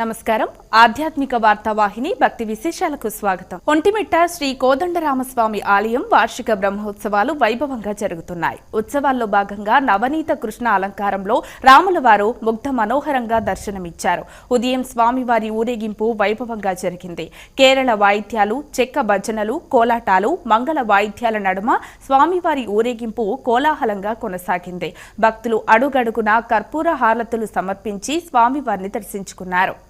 నమస్కారం. ఆధ్యాత్మిక వార్తావాహిని భక్తి విశేషాలకు స్వాగతం. ఒంటిమిట్ట శ్రీ కోదండరామస్వామి ఆలయం వార్షిక బ్రహ్మోత్సవాలు వైభవంగా జరుగుతున్నాయి. ఉత్సవాల్లో భాగంగా నవనీత కృష్ణ అలంకారంలో రాముల వారు ముగ్ధ మనోహరంగా దర్శనమిచ్చారు. ఉదయం స్వామివారి ఊరేగింపు వైభవంగా జరిగింది. కేరళ వాయిద్యాలు చెక్క భజనలు కోలాటాలు మంగళ వాయిద్యాల నడుమ స్వామివారి ఊరేగింపు కోలాహలంగా కొనసాగింది. భక్తులు అడుగడుగునా కర్పూర హారతులు సమర్పించి స్వామివారిని దర్శించుకున్నారు.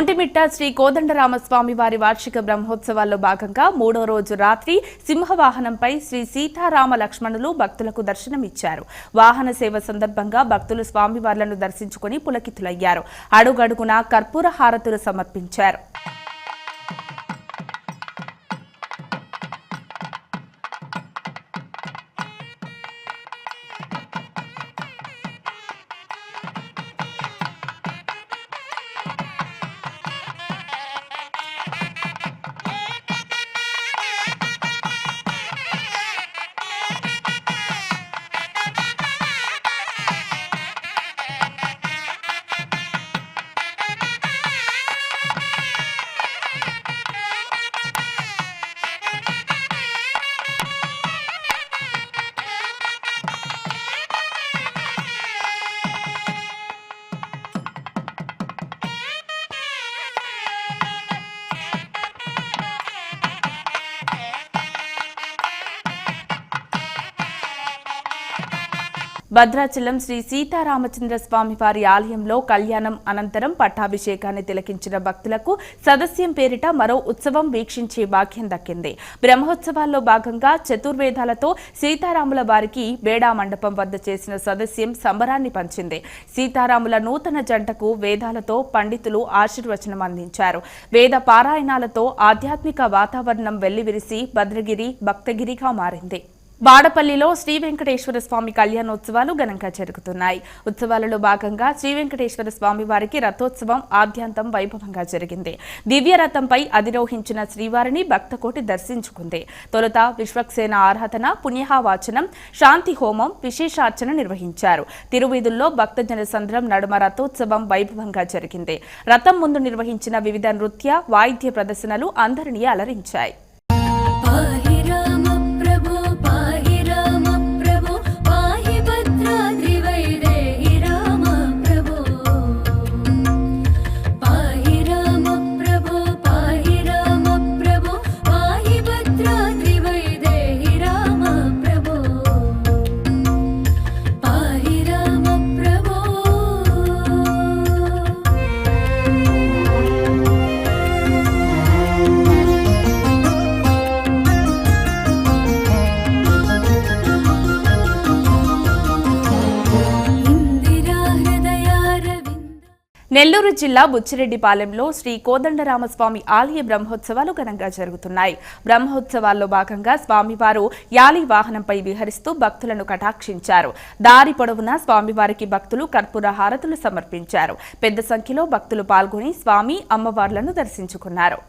ఒంటిమిట్ట శ్రీ కోదండరామస్వామి వారి వార్షిక బ్రహ్మోత్సవాల్లో భాగంగా మూడో రోజు రాత్రి సింహవాహనంపై శ్రీ సీతారామ లక్ష్మణులు భక్తులకు దర్శనమిచ్చారు. వాహన సేవ సందర్భంగా భక్తులు స్వామివార్లను దర్శించుకుని పులకితులయ్యారు. అడుగడుగునా కర్పూర హారతులు సమర్పించారు. భద్రాచలం శ్రీ సీతారామచంద్ర స్వామి వారి ఆలయంలో కళ్యాణం అనంతరం పట్టాభిషేకాన్ని తిలకించిన భక్తులకు సదస్యం పేరిట మరో ఉత్సవం వీక్షించే భాగ్యం దక్కింది. బ్రహ్మోత్సవాల్లో భాగంగా చతుర్వేదాలతో సీతారాముల వారికి బేడా మండపం వద్ద చేసిన సదస్యం సంబరాన్ని పంచింది. సీతారాముల నూతన జంటకు వేదాలతో పండితులు ఆశీర్వచనం అందించారు. వేద పారాయణాలతో ఆధ్యాత్మిక వాతావరణం వెల్లివిరిసి భద్రగిరి భక్తగిరిగా మారింది. బాడపల్లిలో శ్రీ వెంకటేశ్వర స్వామి కళ్యాణోత్సవాలు ఘనంగా జరుగుతున్నాయి. ఉత్సవాలలో భాగంగా శ్రీ వెంకటేశ్వర స్వామి వారికి రథోత్సవం ఆద్యాంతం వైభవంగా జరిగింది. దివ్య రథంపై అధిరోహించిన శ్రీవారిని భక్తకోటి దర్శించుకుంది. తొలుత విశ్వక్సేన ఆరాధన పుణ్యహావాచనం శాంతి హోమం విశేషార్చన నిర్వహించారు. తిరువీధుల్లో భక్తజన సంద్రం నడుమ రథోత్సవం వైభవంగా జరిగింది. రథం ముందు నిర్వహించిన వివిధ నృత్య వాయిద్య ప్రదర్శనలు అందరినీ అలరించాయి. నెల్లూరు జిల్లా బుచ్చిరెడ్డిపాలెంలో శ్రీ కోదండరామస్వామి ఆలయ బ్రహ్మోత్సవాలు ఘనంగా జరుగుతున్నాయి. బ్రహ్మోత్సవాల్లో భాగంగా స్వామివారు యాలి వాహనంపై విహరిస్తూ భక్తులను కటాక్షించారు. దారి పొడవునా స్వామివారికి భక్తులు కర్పూర హారతులు సమర్పించారు. పెద్ద సంఖ్యలో భక్తులు పాల్గొని స్వామి అమ్మవార్లను దర్శించుకున్నారు.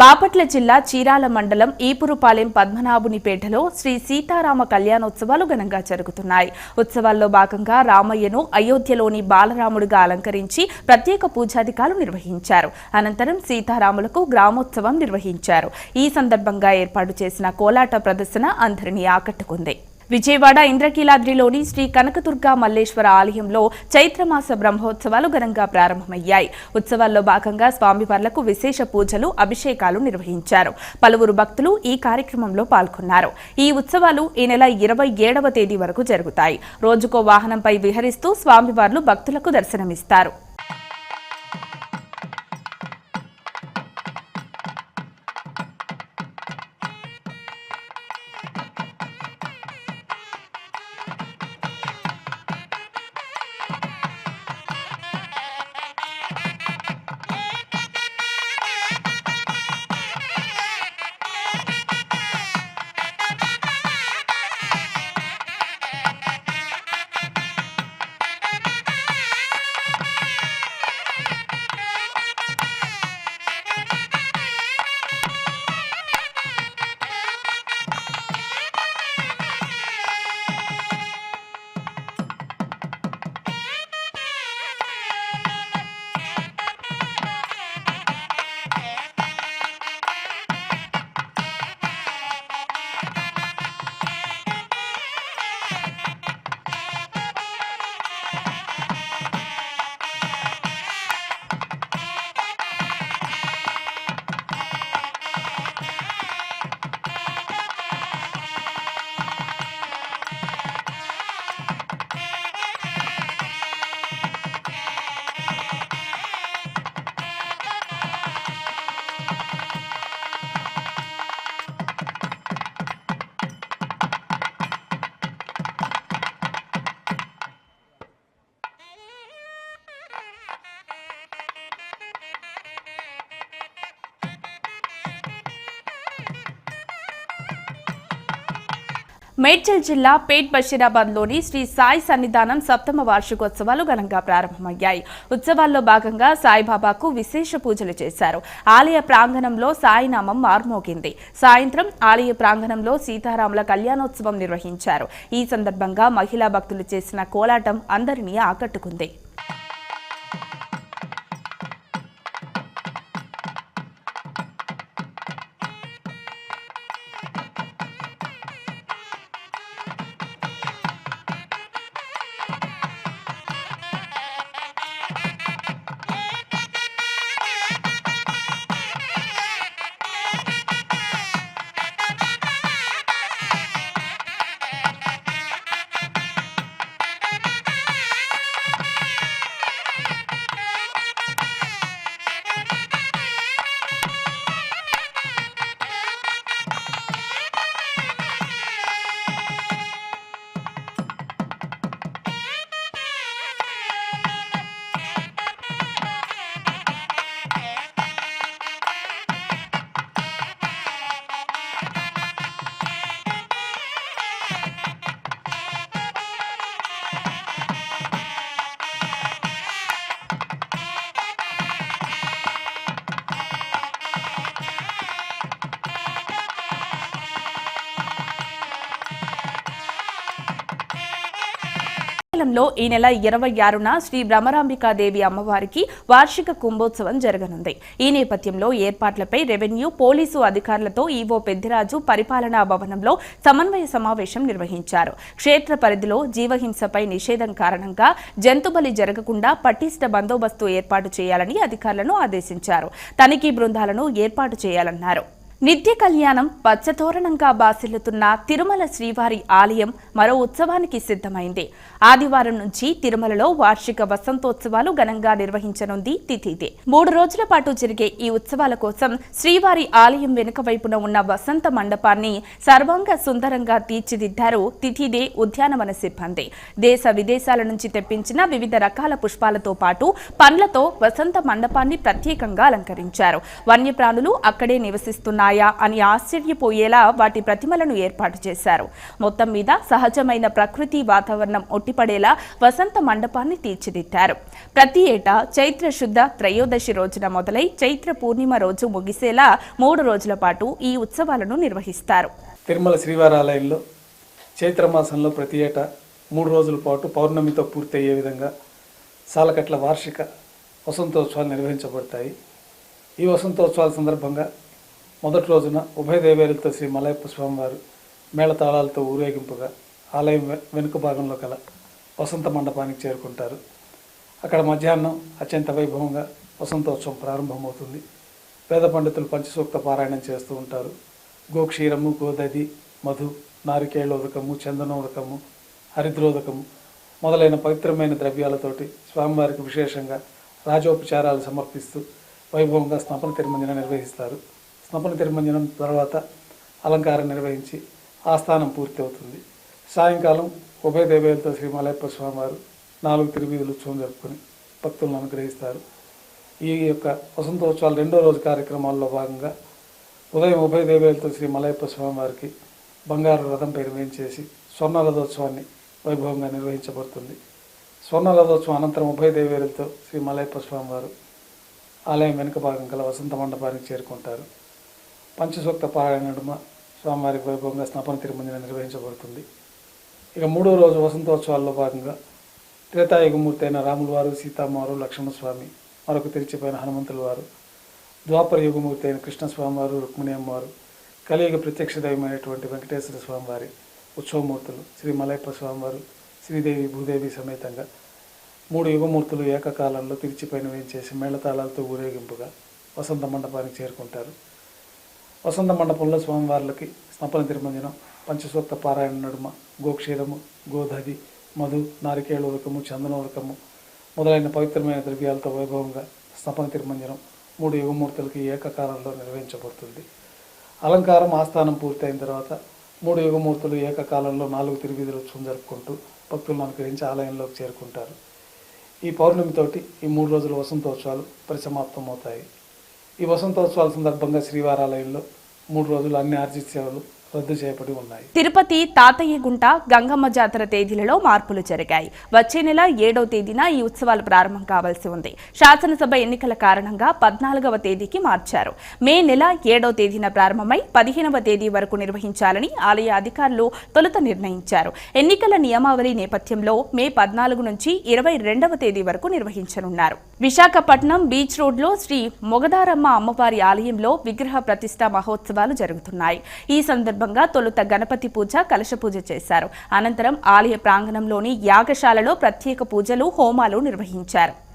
బాపట్ల జిల్లా చీరాల మండలం ఈపురుపాలెం పద్మనాభునిపేటలో శ్రీ సీతారామ కళ్యాణోత్సవాలు ఘనంగా జరుగుతున్నాయి. ఉత్సవాల్లో భాగంగా రామయ్యను అయోధ్యలోని బాలరాముడిగా అలంకరించి ప్రత్యేక పూజాధికాలు నిర్వహించారు. అనంతరం సీతారాములకు గ్రామోత్సవం నిర్వహించారు. ఈ సందర్భంగా ఏర్పాటు చేసిన కోలాట ప్రదర్శన అందరినీ ఆకట్టుకుంది. విజయవాడ ఇంద్రకీలాద్రిలోని శ్రీ కనకదుర్గా మల్లేశ్వర ఆలయంలో చైత్రమాస బ్రహ్మోత్సవాలు ఘనంగా ప్రారంభమయ్యాయి. ఉత్సవాల్లో భాగంగా స్వామివార్లకు విశేష పూజలు అభిషేకాలు నిర్వహించారు. పలువురు భక్తులు ఈ కార్యక్రమంలో పాల్గొన్నారు. ఈ ఉత్సవాలు ఈ నెల ఇరవై ఏడవ తేదీ వరకు జరుగుతాయి. రోజుకో వాహనంపై విహరిస్తూ స్వామివార్లు భక్తులకు దర్శనమిస్తారు. మేడ్చల్ జిల్లా పేట్ బషీరాబాద్లోని శ్రీ సాయి సన్నిధానం సప్తమ వార్షికోత్సవాలు ఘనంగా ప్రారంభమయ్యాయి. ఉత్సవాల్లో భాగంగా సాయిబాబాకు విశేష పూజలు చేశారు. ఆలయ ప్రాంగణంలో సాయినామం మార్మోగింది సాయంత్రం ఆలయ ప్రాంగణంలో సీతారాముల కళ్యాణోత్సవం నిర్వహించారు. ఈ సందర్భంగా మహిళా భక్తులు చేసిన కోలాటం అందరినీ ఆకట్టుకుంది. మండలంలో ఈ నెల ఇరవై ఆరున శ్రీ భ్రమరాంబికాదేవి అమ్మవారికి వార్షిక కుంభోత్సవం జరగనుంది. ఈ నేపథ్యంలో ఏర్పాట్లపై రెవెన్యూ పోలీసు అధికారులతో ఈవో పెద్దిరాజు పరిపాలనా భవనంలో సమన్వయ సమావేశం నిర్వహించారు. క్షేత్ర పరిధిలో జీవహింసపై నిషేధం కారణంగా జంతుబలి జరగకుండా పటిష్ట బందోబస్తు ఏర్పాటు చేయాలని అధికారులను ఆదేశించారు. తనిఖీ బృందాలను ఏర్పాటు చేయాలన్నారు. నిత్య కళ్యాణం పచ్చతోరణంగా బాసిల్లుతున్న తిరుమల శ్రీవారి ఆలయం మరో ఉత్సవానికి సిద్ధమైంది. ఆదివారం నుంచి తిరుమలలో వార్షిక వసంతోత్సవాలు ఘనంగా నిర్వహించనుంది తిథిదే. మూడు రోజుల పాటు జరిగే ఈ ఉత్సవాల కోసం శ్రీవారి ఆలయం వెనుక వైపున ఉన్న వసంత మండపాన్ని సర్వాంగ సుందరంగా తీర్చిదిద్దారు తిథిదే ఉద్యానవన సిబ్బంది. దేశ విదేశాల నుంచి తెప్పించిన వివిధ రకాల పుష్పాలతో పాటు పండ్లతో వసంత మండపాన్ని ప్రత్యేకంగా అలంకరించారు. వన్యప్రాణులు అక్కడే నివసిస్తున్నారు ఉన్నాయా అని ఆశ్చర్యపోయేలా వాటి ప్రతిమలను ఏర్పాటు చేశారు. మొత్తం మీద సహజమైన ప్రకృతి వాతావరణం ఒట్టిపడేలా వసంత మండపాన్ని తీర్చిదిద్దారు. ప్రతి ఏటా చైత్ర శుద్ధ త్రయోదశి రోజున మొదలై చైత్ర పూర్ణిమ రోజు ముగిసేలా మూడు రోజుల పాటు ఈ ఉత్సవాలను నిర్వహిస్తారు. తిరుమల శ్రీవారాలయంలో చైత్రమాసంలో ప్రతి ఏటా మూడు రోజుల పాటు పౌర్ణమితో పూర్తయ్యే విధంగా సాలకట్ల వార్షిక వసంతోత్సవాలు నిర్వహించబడతాయి. ఈ వసంతోత్సవాల సందర్భంగా మొదటి రోజున ఉభయ దేవేరులతో శ్రీ మలయప్ప స్వామివారు మేళతాళాలతో ఊరేగింపుగా ఆలయం వెనుక భాగంలో కల వసంత మండపానికి చేరుకుంటారు. అక్కడ మధ్యాహ్నం అత్యంత వైభవంగా వసంతోత్సవం ప్రారంభమవుతుంది. వేద పండితులు పంచసూక్త పారాయణం చేస్తూ ఉంటారు. గోక్షీరము గోదది మధు నారికేళోదకము చందనోదకము హరిద్రోదకము మొదలైన పవిత్రమైన ద్రవ్యాలతోటి స్వామివారికి విశేషంగా రాజోపచారాలు సమర్పిస్తూ వైభవంగా స్నపన తిరుమంజన నిర్వహిస్తారు. స్నపన తిరుమంజనం తర్వాత అలంకారం నిర్వహించి ఆస్థానం పూర్తి అవుతుంది సాయంకాలం ఉభయ దేవేలతో శ్రీ మలయప్ప స్వామివారు నాలుగు తిరువీధులు ఉత్సవం జరుపుకొని భక్తులను అనుగ్రహిస్తారు. ఈ యొక్క వసంతోత్సవాలు రెండో రోజు కార్యక్రమాల్లో భాగంగా ఉదయం ఉభయ దేవేలతో శ్రీ మలయప్ప స్వామివారికి బంగారు రథం పేరు వేయించేసి స్వర్ణ రథోత్సవాన్ని వైభవంగా నిర్వహించబడుతుంది. స్వర్ణ రథోత్సవం అనంతరం ఉభయ దేవేలతో శ్రీ మలయప్ప స్వామివారు ఆలయం వెనుక భాగం గల వసంత మండపానికి చేరుకుంటారు. పంచసూక్త పారాయణ నడుమ స్వామివారికి వైభవంగా స్నపన తిరుమంజన నిర్వహించబడుతుంది. ఇక మూడో రోజు వసంతోత్సవాల్లో భాగంగా త్రేతాయుగమూర్తి అయిన రాముల వారు సీతామ్మవారు లక్ష్మణస్వామి మరొక తెరిచిపోయిన హనుమంతుల వారు ద్వాపర యుగమూర్తి అయిన కృష్ణస్వామి వారు రుక్మిణి అమ్మవారు కలియుగ ప్రత్యక్ష దైవమైనటువంటి వెంకటేశ్వర స్వామివారి ఉత్సవమూర్తులు శ్రీ మలయప్ప స్వామివారు శ్రీదేవి భూదేవి సమేతంగా మూడు యుగమూర్తులు ఏకకాలంలో తిరిచిపైన వేయించేసి మేళతాళాలతో ఊరేగింపుగా వసంత మండపానికి చేరుకుంటారు. వసంత మండపంలో స్వామివార్లకి స్నపన తిరుమంజనం పంచసూక్త పారాయణ నడుమ గోక్షీరము గోధది మధు నారికేళ ఉరకము చందన ఉరకము మొదలైన పవిత్రమైన ద్రవ్యాలతో వైభవంగా స్నపన తిరుమంజనం మూడు యుగమూర్తులకి ఏకకాలంలో నిర్వహించబడుతుంది. అలంకారం ఆస్థానం పూర్తయిన తర్వాత మూడు యుగమూర్తులు ఏకకాలంలో నాలుగు తిరువీధులు ఉత్సవం జరుపుకుంటూ భక్తులను అనుకరించి ఆలయంలోకి చేరుకుంటారు. ఈ పౌర్ణమితోటి ఈ మూడు రోజుల వసంతోత్సవాలు పరిసమాప్తమవుతాయి. ఈ వసంతోత్సవాల సందర్భంగా శ్రీవారాలయంలో మూడు రోజులు అన్ని ఆర్జిత సేవలు రద్దు చేయబడి ఉన్నాయి. తిరుపతి తాతయ్యగుంట గంగమ్మ జాతర తేదీలలో మార్పులు జరిగాయి. వచ్చే నెల ఏడవ తేదీన ఈ ఉత్సవాలు ప్రారంభం కావాల్సి ఉంది. శాసనసభ ఎన్నికల కారణంగా పద్నాలుగవ తేదీకి మార్చారు. మే నెల ఏడవ తేదీన ప్రారంభమై పదిహేనవ తేదీ వరకు నిర్వహించాలని ఆలయ అధికారులు తొలుత నిర్ణయించారు. ఎన్నికల నియమావళి నేపథ్యంలో మే పద్నాలుగు నుంచి ఇరవై రెండవ తేదీ వరకు నిర్వహించనున్నారు. విశాఖపట్నం బీచ్ రోడ్లో శ్రీ మొగదారమ్మ అమ్మవారి ఆలయంలో విగ్రహ ప్రతిష్ట మహోత్సవాలు జరుగుతున్నాయి. ఈ సందర్భంగా తొలుత గణపతి పూజ కలశ పూజ చేశారు. అనంతరం ఆలయ ప్రాంగణంలోని యాగశాలలో ప్రత్యేక పూజలు హోమాలు నిర్వహించారు.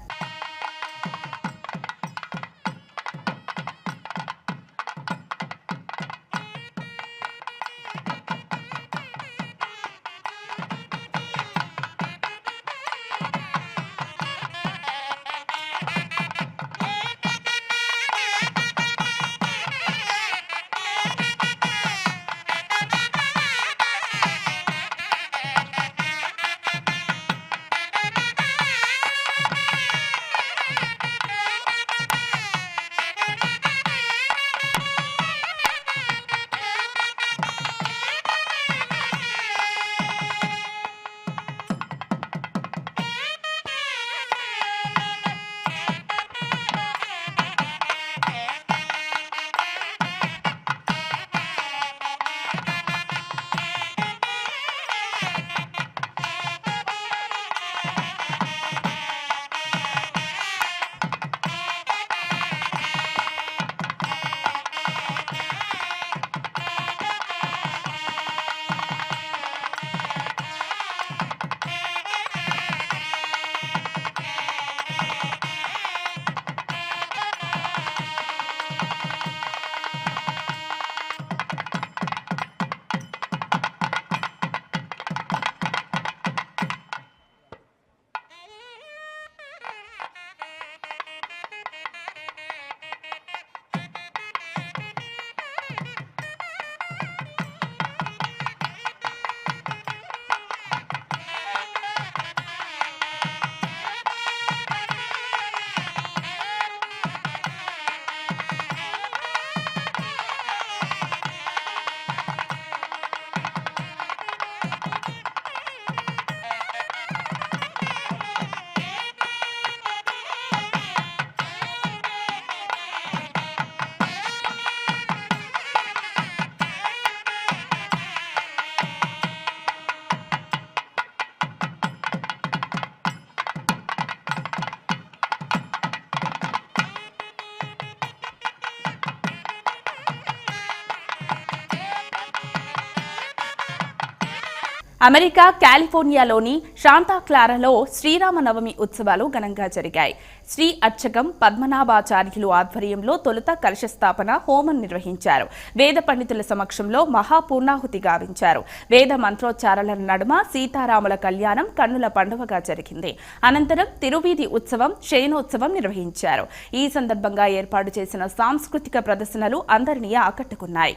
అమెరికా కాలిఫోర్నియాలోని శాంతా క్లారాలో శ్రీరామనవమి ఉత్సవాలు ఘనంగా జరిగాయి. శ్రీ అర్చకం పద్మనాభాచార్యులు ఆధ్వర్యంలో తొలుత కలశస్థాపన హోమం నిర్వహించారు. వేద పండితుల సమక్షంలో మహాపూర్ణాహుతి గావించారు. వేద మంత్రోచ్చారాల నడుమ సీతారాముల కళ్యాణం కన్నుల పండువగా జరిగింది. అనంతరం తిరువీధి ఉత్సవం శయనోత్సవం నిర్వహించారు. ఈ సందర్భంగా ఏర్పాటు చేసిన సాంస్కృతిక ప్రదర్శనలు అందరినీ ఆకట్టుకున్నాయి.